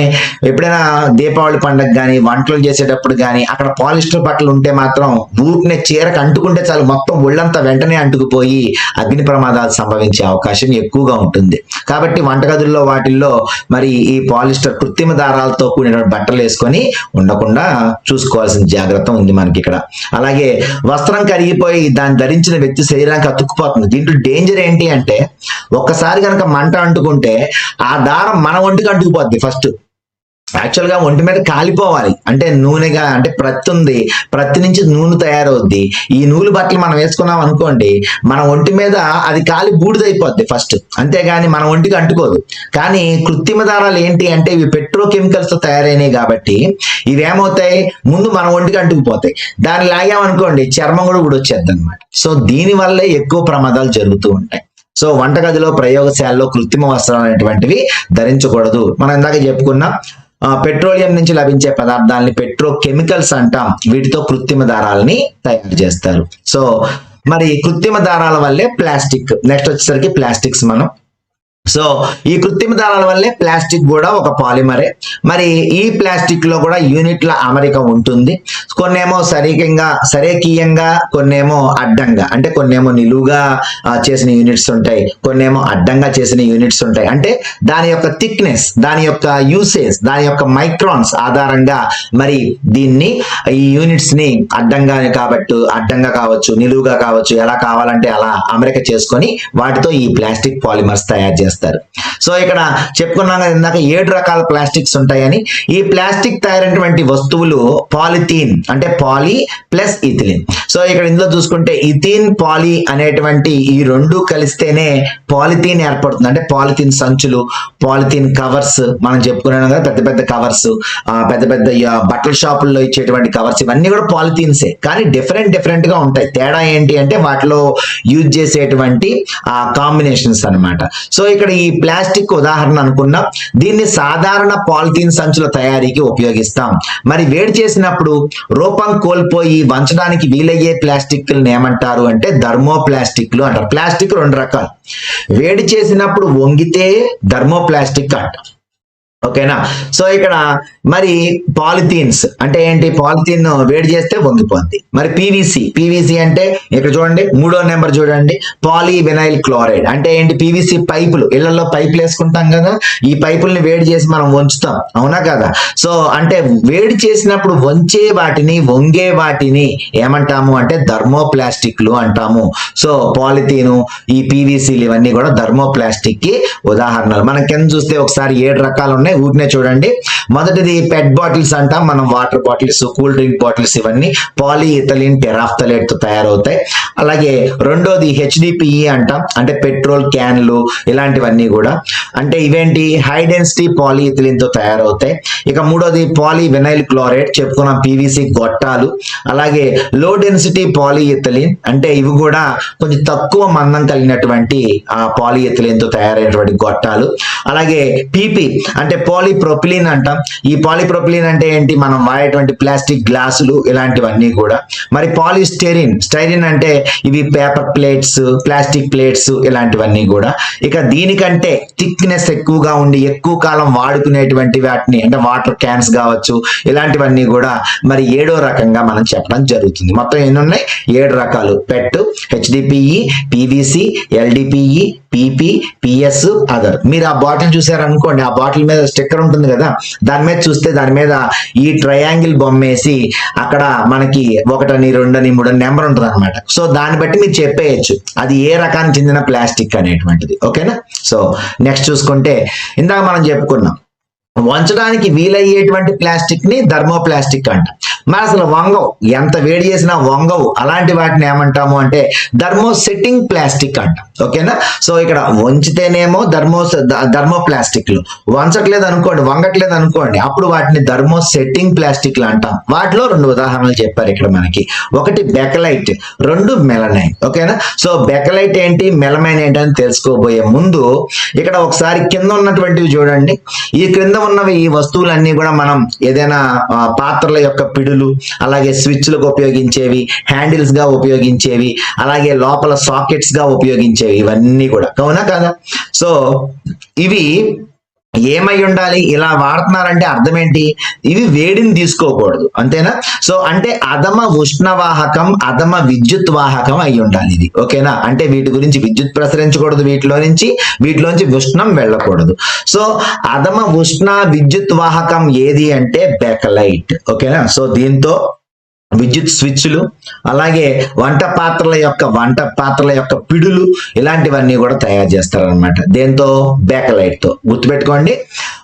ఎప్పుడైనా దీపావళి పండుగ కానీ వంటలు చేసేటప్పుడు కానీ అక్కడ పాలిస్టర్ బట్టలు ఉంటే మాత్రం ఊరినే చీరకు అంటుకుంటే చాలు. మొత్తం ఒళ్ళంతా వెంటనే అంటుకుపోయి అగ్ని ప్రమాదాలు సంభవించే అవకాశం ఎక్కువగా ఉంటుంది. కాబట్టి వంటగదుల్లో వాటిల్లో మరి ఈ పాలిస్టర్ కృత్రిమ దారాలతో కూడిన బట్టలు వేసుకొని ఉండకుండా చూసుకోవాల్సిన జాగ్రత్త ఉంది మనకి ఇక్కడ అలాగే వస్త్రం కరిగిపోయి దాన్ని ధరించిన వ్యక్తి శరీరానికి అతుక్కుపోతుంది. దీంట్లో డేంజర్ ఏంటి అంటే ఒక్కసారి కనుక మంట అంటుకుంటే ఆ దారం మన ఒంటికి అంటుకుపోద్ది. ఫస్ట్ యాక్చువల్గా ఒంటి మీద కాలిపోవాలి. అంటే నూనెగా అంటే ప్రత్తి ఉంది. ప్రత్తి నుంచి నూనె తయారవుద్ది. ఈ నూలు బట్టలు మనం వేసుకున్నాం అనుకోండి మన ఒంటి మీద అది కాలి బూడిదైపోద్ది ఫస్ట్ అంతేగాని మన ఒంటికి అంటుకోదు. కానీ కృత్రిమ దారాలు ఏంటి అంటే ఇవి పెట్రోకెమికల్స్తో తయారైనవి కాబట్టి ఇవేమవుతాయి? ముందు మన ఒంటికి అంటుకుపోతాయి. దాన్ని లాగామనుకోండి చర్మం కూడా ఊడొచ్చేద్ది అనమాట సో దీని వల్లే ఎక్కువ ప్రమాదాలు జరుగుతూ ఉంటాయి. సో వంటగదిలో ప్రయోగశాలలో కృత్రిమ వస్త్రాలు అనేటువంటివి ధరించకూడదు. మనం ఇందాక చెప్పుకున్నాం ఆ, పెట్రోలియం నుంచి లభించే పదార్థాలని పెట్రో కెమికల్స్ అంటాం. వీటితో కృత్రిమ దారాలని తయారు చేస్తారు. సో మరి కృత్రిమ దారాల వల్లే ప్లాస్టిక్. నెక్స్ట్ వచ్చేసరికి ప్లాస్టిక్స్ మనం సో ఈ కృత్రిమ దారాల వల్లే ప్లాస్టిక్ కూడా ఒక పాలిమరే. మరి ఈ ప్లాస్టిక్లో కూడా యూనిట్ల అమరిక ఉంటుంది. కొన్నేమో సరికంగా సరేకీయంగా కొన్నేమో అడ్డంగా. అంటే కొన్నేమో నిలువుగా చేసిన యూనిట్స్ ఉంటాయి. కొన్నేమో అడ్డంగా చేసిన యూనిట్స్ ఉంటాయి. అంటే దాని యొక్క థిక్నెస్ దాని యొక్క యూసేజ్ దాని యొక్క మైక్రాన్స్ ఆధారంగా మరి దీన్ని ఈ యూనిట్స్ని అడ్డంగా కాబట్టి అడ్డంగా కావచ్చు నిలువుగా కావచ్చు ఎలా కావాలంటే అలా అమరిక చేసుకొని వాటితో ఈ ప్లాస్టిక్ పాలిమర్స్ తయారు చేస్తారు. సో ఇక్కడ చెప్పుకున్నాం కదా ఇందాక ఏడు రకాల ప్లాస్టిక్స్ ఉంటాయని. ఈ ప్లాస్టిక్ తయారైనటువంటి వస్తువులు పాలిథీన్ అంటే పాలీ ప్లస్ ఇథిలిన్. సో ఇక్కడ ఇందులో చూసుకుంటే ఇథిన్ పాలీ అనేటువంటి ఈ రెండు కలిస్తేనే పాలిథీన్ ఏర్పడుతుంది. అంటే పాలిథీన్ సంచులు పాలిథీన్ కవర్స్ మనం చెప్పుకున్నాం కదా పెద్ద పెద్ద కవర్స్ పెద్ద పెద్ద బట్టల షాపుల్లో ఇచ్చేటువంటి కవర్స్ ఇవన్నీ కూడా పాలిథీన్సే. కానీ డిఫరెంట్ డిఫరెంట్గా ఉంటాయి. తేడా ఏంటి అంటే వాటిలో యూజ్ చేసేటువంటి ఆ కాంబినేషన్స్ అన్నమాట. సో ఇక్కడ ఈ ప్లాస్టిక్ ఉదాహరణ అనుకున్నాం. దీన్ని సాధారణ పాలిథీన్ సంచుల తయారీకి ఉపయోగిస్తాం. మరి వేడి చేసిన చేసినప్పుడు రూపం కోల్పోయి వంచడానికి వీలయ్యే ప్లాస్టిక్లను ఏమంటారు అంటే ధర్మో ప్లాస్టిక్లు అంటారు. ప్లాస్టిక్ రెండు రకాలు. వేడి చేసినప్పుడు వంగితే ధర్మో ప్లాస్టిక్ ఓకేనా? సో ఇక్కడ మరి పాలిథీన్స్ అంటే ఏంటి? పాలిథీన్ వేడి చేస్తే వంగిపోద్ది మరి పీవీసీ పీవీసీ అంటే ఇక్కడ చూడండి మూడో నెంబర్ చూడండి పాలీ వినైల్ క్లోరైడ్. అంటే ఏంటి? పీవీసీ పైపులు. ఇళ్ళలో పైపులు వేసుకుంటాం కదా ఈ పైపుల్ని వేడి చేసి మనం వంచుతాం. అవునా కదా? సో అంటే వేడి చేసినప్పుడు వంచే వాటిని వంగే వాటిని ఏమంటాము అంటే ధర్మోప్లాస్టిక్లు అంటాము. సో పాలిథీను ఈ పీవీసీలు ఇవన్నీ కూడా ధర్మోప్లాస్టిక్కి ఉదాహరణలు. మనం కింద చూస్తే ఒకసారి ఏడు రకాలు ఉన్నాయి. ఊరినే చూడండి. మొదటిది పెట్ బాటిల్స్ అంటాం. మనం water bottles cool drink bottles ఇవన్నీ పాలీ ఇథలిన్ టెరాఫ్థలేట్తో తయారవుతాయి. అలాగే రెండోది హెచ్డిపిఈ అంటాం. అంటే పెట్రోల్ క్యాన్లు ఇలాంటివన్నీ కూడా. అంటే ఇవేంటి? హై డెన్సిటీ పాలీ తో తయారవుతాయి. ఇక మూడోది పాలీ వినైల్ క్లోరైడ్ చెప్పుకున్నాం పీవీసీ గొట్టాలు. అలాగే లో డెన్సిటీ పాలీఇథిలిన్ అంటే ఇవి కూడా కొంచెం తక్కువ మందం కలిగినటువంటి ఆ పాలీ తో తయారైనటువంటి గొట్టాలు. అలాగే పీపీ అంటే పాలీప్రొపిలిన్ అంటాం. ఈ పాలీప్రొపిలిన్ అంటే ఏంటి? మనం వాడేటువంటి ప్లాస్టిక్ గ్లాసులు ఇలాంటివన్నీ కూడా. మరి పాలిస్టెరిన్ స్టైరిన్ అంటే ఇవి పేపర్ ప్లేట్స్ ప్లాస్టిక్ ప్లేట్స్ ఇలాంటివన్నీ కూడా. ఇక దీనికంటే థిక్నెస్ ఎక్కువగా ఉండి ఎక్కువ కాలం వాడుకునేటువంటి వాటిని అంటే వాటర్ క్యాన్స్ కావచ్చు ఇలాంటివన్నీ కూడా మరి ఏడో రకంగా మనం చెప్పడం జరుగుతుంది. మొత్తం ఎన్ని ఉన్నాయి? ఏడు రకాలు. PET HDPE PVC LDPE PP PS other మీరు ఆ బాటిల్ చూసారనుకోండి ఆ బాటిల్ మీద స్టిక్కర్ ఉంటుంది కదా దాని మీద చూస్తే దాని మీద ఈ ట్రయాంగిల్ బొమ్మేసి అక్కడ మనకి ఒకటని రెండని మూడని నెంబర్ ఉంటుంది అనమాట సో దాన్ని బట్టి మీరు చెప్పేయచ్చు అది ఏ రకానికి చెందిన ప్లాస్టిక్ అనేటువంటిది. ఓకేనా? సో నెక్స్ట్ చూసుకుంటే ఇందాక మనం చెప్పుకున్నాం వంచడానికి వీలయ్యేటువంటి ప్లాస్టిక్ని ధర్మోప్లాస్టిక్ అంట. మరి అసలు వంగవు. ఎంత వేడి చేసినా వంగవు. అలాంటి వాటిని ఏమంటాము అంటే ధర్మో సెట్టింగ్ ప్లాస్టిక్ అంట. ఓకేనా? సో ఇక్కడ వంచితేనేమో ధర్మో ధర్మో ప్లాస్టిక్లు వంచట్లేదు అనుకోండి వంగట్లేదు అనుకోండి అప్పుడు వాటిని ధర్మో సెట్టింగ్ ప్లాస్టిక్లు అంటాం. వాటిలో రెండు ఉదాహరణలు చెప్పారు ఇక్కడ మనకి. ఒకటి బెకలైట్ రెండు మెలనైన్. ఓకేనా? సో బెకలైట్ ఏంటి మెలమైన్ ఏంటి అని తెలుసుకోబోయే ముందు ఇక్కడ ఒకసారి కింద ఉన్నటువంటివి చూడండి. ఈ క్రింద ఉన్నవి ఈ వస్తువులన్నీ కూడా మనం ఏదైనా పాత్రల యొక్క పిడులు అలాగే స్విచ్లకు ఉపయోగించేవి హ్యాండిల్స్గా ఉపయోగించేవి అలాగే లోపల సాకెట్స్గా ఉపయోగించేవి ఇవన్నీ కూడా. అవునా కదా? సో ఇవి ఏమై ఉండాలి? ఇలా వాడుతున్నారంటే అర్థం ఏంటి ఇవి వేడిని తీసుకోకూడదు. అంతేనా? సో అంటే అధమ ఉష్ణవాహకం అధమ విద్యుత్ వాహకం అయి ఉండాలి ఇది. ఓకేనా? అంటే వీటి గురించి విద్యుత్ ప్రసరించకూడదు వీటిలో నుంచి వీటిలోంచి ఉష్ణం వెళ్ళకూడదు. సో అధమ ఉష్ణ విద్యుత్ వాహకం ఏది అంటే బెకలైట్ ఓకేనా? సో దీంతో విద్యుత్ స్విచ్లు అలాగే వంట పాత్రల యొక్క వంట పాత్రల యొక్క పిడులు ఇలాంటివన్నీ కూడా తయారు చేస్తారనమాట దేంతో? బేకలైట్తో గుర్తుపెట్టుకోండి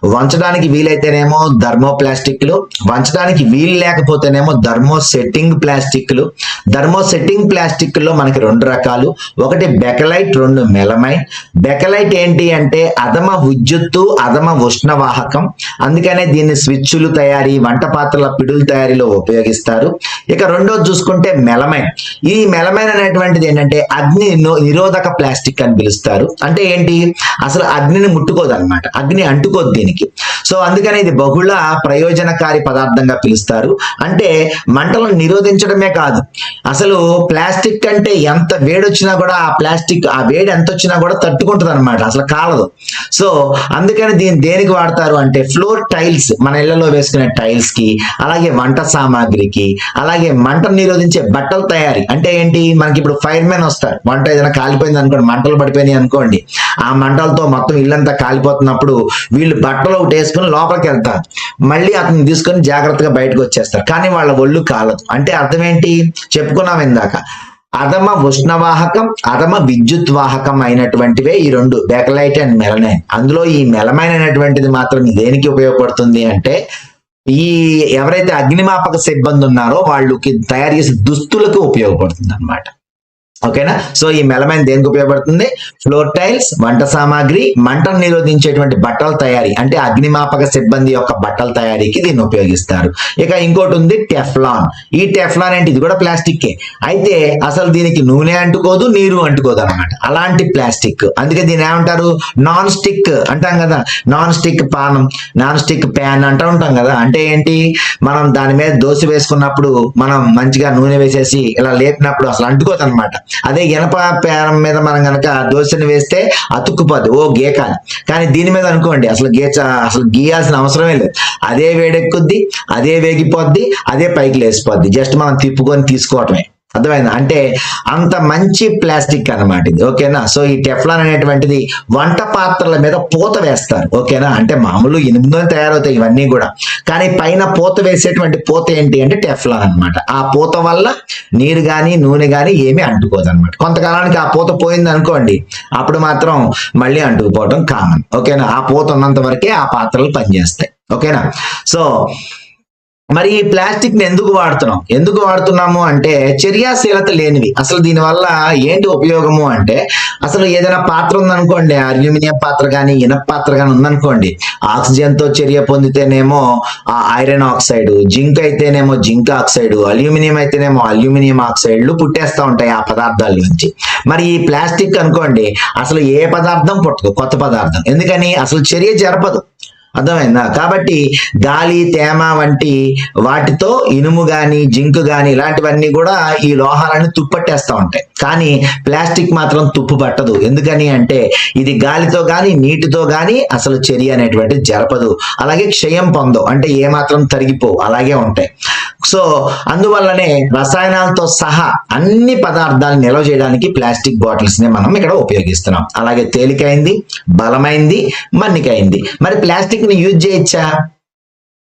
వంచడానికి వీలైతేనేమో ధర్మో ప్లాస్టిక్లు వంచడానికి వీలు లేకపోతేనేమో ధర్మో సెట్టింగ్ ప్లాస్టిక్లు. ధర్మో సెట్టింగ్ ప్లాస్టిక్లో మనకి రెండు రకాలు. ఒకటి బెకలైట్ రెండు మెలమైన్ బెకలైట్ ఏంటి అంటే అధమ విద్యుత్తు అధమ ఉష్ణవాహకం. అందుకనే దీన్ని స్విచ్లు తయారీ వంట పాత్రల పిడుల తయారీలో ఉపయోగిస్తారు. ఇక రెండోది చూసుకుంటే మెలమైన్ ఈ మెలమైన్ అనేటువంటిది ఏంటంటే అగ్ని నిరోధక ప్లాస్టిక్ అని పిలుస్తారు. అంటే ఏంటి? అసలు అగ్నిని ముట్టుకోదు అనమాట అగ్ని అంటుకోదు దీనికి. సో అందుకని ఇది బహుళ ప్రయోజనకారి పదార్థంగా పిలుస్తారు. అంటే మంటలను నిరోధించడమే కాదు. అసలు ప్లాస్టిక్ అంటే ఎంత వేడి వచ్చినా కూడా ఆ ప్లాస్టిక్ ఆ వేడి ఎంత వచ్చినా కూడా తట్టుకుంటుంది అనమాట అసలు కాలదు. సో అందుకని దీన్ని దేనికి వాడతారు అంటే ఫ్లోర్ టైల్స్ మన ఇళ్ళలో వేసుకునే టైల్స్కి అలాగే వంట సామాగ్రికి అలాగే మంటను నిరోధించే బట్టల తయారీ అంటే ఏంటి? మనకి ఇప్పుడు ఫైర్ మ్యాన్ వస్తారు. మంట ఏదైనా కాలిపోయింది అనుకోండి మంటలు పడిపోయినాయి అనుకోండి ఆ మంటలతో మొత్తం ఇల్లంతా కాలిపోతున్నప్పుడు వీళ్ళు బట్టలు ఒకటి వేసుకుని లోపలికి వెళ్తారు. మళ్ళీ అతను తీసుకొని జాగ్రత్తగా బయటకు వచ్చేస్తారు. కానీ వాళ్ళ ఒళ్ళు కాలదు. అంటే అర్థం ఏంటి? చెప్పుకున్నాం ఇందాక. అధమ ఉష్ణవాహకం అధమ విద్యుత్ వాహకం అయినటువంటివే ఈ రెండు బెకలైట్ అండ్ మెలనైన్ అందులో ఈ మెలమైనటువంటిది మాత్రం దేనికి ఉపయోగపడుతుంది అంటే ఈ ఎవరైతే అగ్నిమాపక సిబ్బంది ఉన్నారో వాళ్ళకి తయారు చేసే దుస్తులకు ఉపయోగపడుతుంది అనమాట ఓకేనా? సో ఈ మెలమైన్ దేనికి ఉపయోగపడుతుంది? ఫ్లోర్ టైల్స్ వంట సామాగ్రి మంటను నిరోధించేటువంటి బట్టల తయారీ. అంటే అగ్నిమాపక సిబ్బంది యొక్క బట్టల తయారీకి దీన్ని ఉపయోగిస్తారు. ఇక ఇంకోటి ఉంది టెఫ్లాన్. ఈ టెఫ్లాన్ అంటే ఇది కూడా ప్లాస్టిక్ అయితే అసలు దీనికి నూనె అంటుకోదు నీరు అంటుకోదు అనమాట అలాంటి ప్లాస్టిక్. అందుకే దీని ఏమంటారు? నాన్ స్టిక్ అంటాం కదా. నాన్ స్టిక్ పానం నాన్ స్టిక్ ప్యాన్ అంటూ ఉంటాం కదా. అంటే ఏంటి? మనం దాని మీద దోశ వేసుకున్నప్పుడు మనం మంచిగా నూనె వేసేసి ఇలా లేపినప్పుడు అసలు అంటుకోదు అనమాట అదే ఇనప పేరం మీద మనం గనక దోశని వేస్తే అతుక్కుపోద్ది. ఓ గీకాలి కానీ దీని మీద అనుకోండి అసలు గీచ అసలు గీయాల్సిన అవసరమే లేదు. అదే వేడెక్కుద్ది అదే వేగిపోద్ది అదే పైకి లేసిపోద్ది జస్ట్ మనం తిప్పుకొని తీసుకోవటమే. అర్థమైంది? అంటే అంత మంచి ప్లాస్టిక్ అనమాట ఇది ఓకేనా? సో ఈ టెఫ్లాన్ అనేటువంటిది వంట పాత్రల మీద పూత వేస్తారు ఓకేనా? అంటే మామూలు ఇనుముతో తయారవుతాయి ఇవన్నీ కూడా. కానీ పైన పూత వేసేటువంటి పూత ఏంటి అంటే టెఫ్లాన్ అనమాట ఆ పూత వల్ల నీరు కానీ నూనె కానీ ఏమీ అంటుకోదు అనమాట కొంతకాలానికి ఆ పూత పోయింది అనుకోండి అప్పుడు మాత్రం మళ్ళీ అంటుకుపోవడం కామన్ ఓకేనా? ఆ పూత ఉన్నంత వరకే ఆ పాత్రలు పనిచేస్తాయి ఓకేనా? సో మరి ఈ ప్లాస్టిక్ని ఎందుకు వాడుతున్నాం? ఎందుకు వాడుతున్నాము అంటే చర్యాశీలత లేనివి. అసలు దీని వల్ల ఏంటి ఉపయోగము అంటే అసలు ఏదైనా పాత్ర ఉందనుకోండి అల్యూమినియం పాత్ర కానీ ఇనప పాత్ర కానీ ఉందనుకోండి ఆక్సిజన్తో చర్య పొందితేనేమో ఆ ఐరన్ ఆక్సైడ్ జింక్ అయితేనేమో జింక్ ఆక్సైడ్ అల్యూమినియం అయితేనేమో అల్యూమినియం ఆక్సైడ్లు పుట్టేస్తూ ఉంటాయి ఆ పదార్థాల నుంచి. మరి ఈ ప్లాస్టిక్ అనుకోండి అసలు ఏ పదార్థం పుట్టదు? కొత్త పదార్థం. ఎందుకని? అసలు చర్య జరపదు. అర్థమైందా? కాబట్టి గాలి తేమ వంటి వాటితో ఇనుము గాని జింక్ గాని ఇలాంటివన్నీ కూడా ఈ లోహాలను తుప్పట్టేస్తూ ఉంటాయి. కానీ ప్లాస్టిక్ మాత్రం తుప్పు పట్టదు. ఎందుకని అంటే ఇది గాలితో గాని నీటితో గాని అసలు చర్య అనేటువంటిది జరపదు. అలాగే క్షయం పొందవు. అంటే ఏ మాత్రం తరిగిపోవు. అలాగే ఉంటాయి. సో అందువల్లనే రసాయనాలతో సహా అన్ని పదార్థాలు నిల్వ చేయడానికి ప్లాస్టిక్ బాటిల్స్ని మనం ఇక్కడ ఉపయోగిస్తున్నాం. అలాగే తేలికైంది బలమైంది మన్నికైంది. మరి ప్లాస్టిక్ని యూజ్ చేయొచ్చా?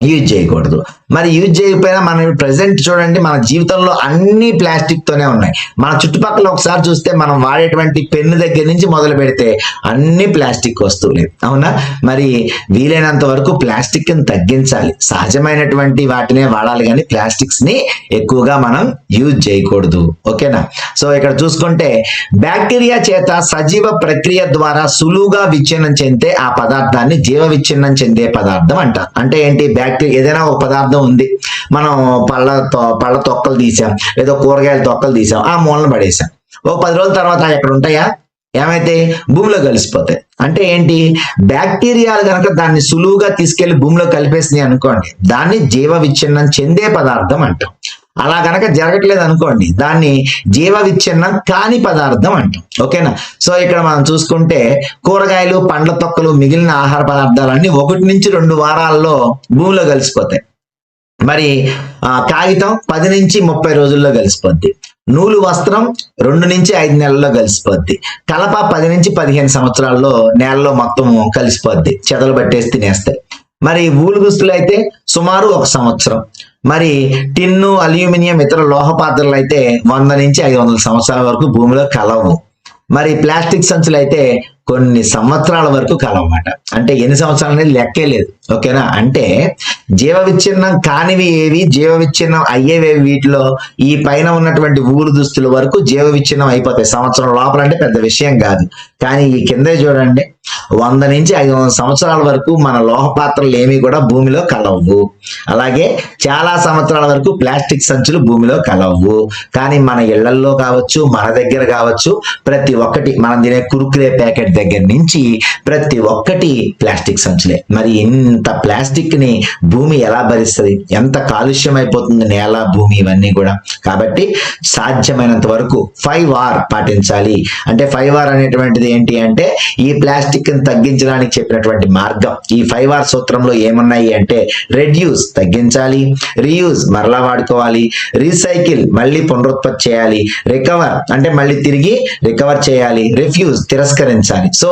యూజ్ చేయకూడదు. మరి యూజ్ చేయకపోయినా మనం ప్రజెంట్ చూడండి మన జీవితంలో అన్ని ప్లాస్టిక్ తోనే ఉన్నాయి. మన చుట్టుపక్కల ఒకసారి చూస్తే మనం వాడేటువంటి పెన్ను దగ్గర నుంచి మొదలు పెడితే అన్ని ప్లాస్టిక్ వస్తువులే. అవునా? మరి వీలైనంత వరకు ప్లాస్టిక్ని తగ్గించాలి. సహజమైనటువంటి వాటినే వాడాలి కానీ ప్లాస్టిక్స్ని ఎక్కువగా మనం యూజ్ చేయకూడదు. ఓకేనా? సో ఇక్కడ చూసుకుంటే బ్యాక్టీరియా చేత సజీవ ప్రక్రియ ద్వారా సులువుగా విచ్ఛిన్నం చెందితే ఆ పదార్థాన్ని జీవ విచ్ఛిన్నం చెందే పదార్థం అంటారు. అంటే ఏంటి? బ్యాక్టీరియా ఏదైనా ఒక పదార్థం ఉంది. మనం పళ్ళ తొ- పళ్ళ తొక్కలు తీసాం. లేదా కూరగాయల తొక్కలు తీసాం. ఆ మూలన పడేసాం. ఓ పది రోజుల తర్వాత ఎక్కడ ఉంటాయా? ఏమైతే? భూమిలో కలిసిపోతాయి. అంటే ఏంటి? బ్యాక్టీరియాలు కనుక దాన్ని సులువుగా తీసుకెళ్ళి భూమిలో కలిపేసినాయి అనుకోండి దాన్ని జీవ విచ్ఛిన్నం చెందే పదార్థం అంటాం. అలా గనక జరగట్లేదు అనుకోండి దాన్ని జీవ విచ్ఛిన్నం కాని పదార్థం అంటాం. ఓకేనా? సో ఇక్కడ మనం చూసుకుంటే కూరగాయలు పండ్ల తొక్కలు మిగిలిన ఆహార పదార్థాలన్నీ ఒకటి నుంచి రెండు వారాల్లో భూమిలో కలిసిపోతాయి. మరి ఆ, కాగితం పది నుంచి ముప్పై రోజుల్లో కలిసిపోద్ది. నూలు వస్త్రం రెండు నుంచి ఐదు నెలల్లో కలిసిపోద్ది. కలప పది నుంచి పదిహేను సంవత్సరాల్లో నేలలో మొత్తం కలిసిపోద్ది. చెదలు పట్టేసి తినేస్తాయి. మరి ఊలు దుస్తులు అయితే సుమారు ఒక సంవత్సరం. మరి టిన్ను అల్యూమినియం ఇతర లోహ పాత్రలు అయితే వంద నుంచి ఐదు వందల సంవత్సరాల వరకు భూమిలో కలవు. మరి ప్లాస్టిక్ సంచులు అయితే కొన్ని సంవత్సరాల వరకు కలవమాట అంటే ఎన్ని సంవత్సరాలు అనేది లెక్కే లేదు. ఓకేనా? అంటే జీవ విచ్ఛిన్నం కానివి ఏవి జీవ విచ్ఛిన్నం అయ్యేవి వీటిలో? ఈ పైన ఉన్నటువంటి ఊరు దుస్తుల వరకు జీవ విచ్ఛిన్నం అయిపోతాయి. సంవత్సరం లోపల అంటే పెద్ద విషయం కాదు. కానీ ఈ కిందే చూడండి. వంద నుంచి ఐదు వందల సంవత్సరాల వరకు మన లోహ పాత్రలు ఏమీ కూడా భూమిలో కలవు. అలాగే చాలా సంవత్సరాల వరకు ప్లాస్టిక్ సంచులు భూమిలో కలవు. కానీ మన ఇళ్ళల్లో కావచ్చు మన దగ్గర కావచ్చు ప్రతి ఒక్కటి మనం తినే కురుకురే ప్యాకెట్ దగ్గర నుంచి ప్రతి ఒక్కటి ప్లాస్టిక్ సంచులే. మరి ఇంత ప్లాస్టిక్ని భూమి ఎలా భరిస్తుంది? ఎంత కాలుష్యం అయిపోతుంది నేల భూమి ఇవన్నీ కూడా. కాబట్టి సాధ్యమైనంత వరకు ఫైవ్ ఆర్ పాటించాలి. అంటే ఫైవ్ ఆర్ అనేటువంటిది ఏంటి అంటే ఈ ప్లాస్టిక్ని తగ్గించడానికి చెప్పినటువంటి మార్గం. ఈ ఫైవ్ ఆర్ సూత్రంలో ఏమున్నాయి అంటే రెడ్యూస్ తగ్గించాలి రీయూజ్ మరలా వాడుకోవాలి రీసైకిల్ మళ్ళీ పునరుత్పత్తి చేయాలి రికవర్ అంటే మళ్ళీ తిరిగి రికవర్ చేయాలి రిఫ్యూజ్ తిరస్కరించాలి. సో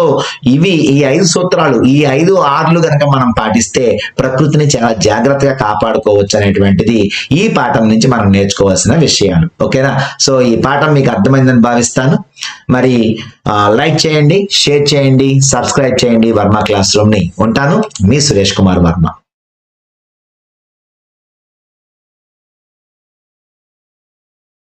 ఇవి ఈ ఐదు సూత్రాలు ఈ ఐదు ఆర్లు గనక మనం పాటిస్తే ప్రకృతిని చాలా జాగ్రత్తగా కాపాడుకోవచ్చు అనేటువంటిది ఈ పాఠం నుంచి మనం నేర్చుకోవాల్సిన విషయాలు. ఓకేనా? సో ఈ పాఠం మీకు అర్థమైందని భావిస్తాను. మరి లైక్ చేయండి షేర్ చేయండి సబ్స్క్రైబ్ చేయండి వర్మ క్లాస్ రూమ్ని ఉంటాను. మీ సురేష్ కుమార్ వర్మ.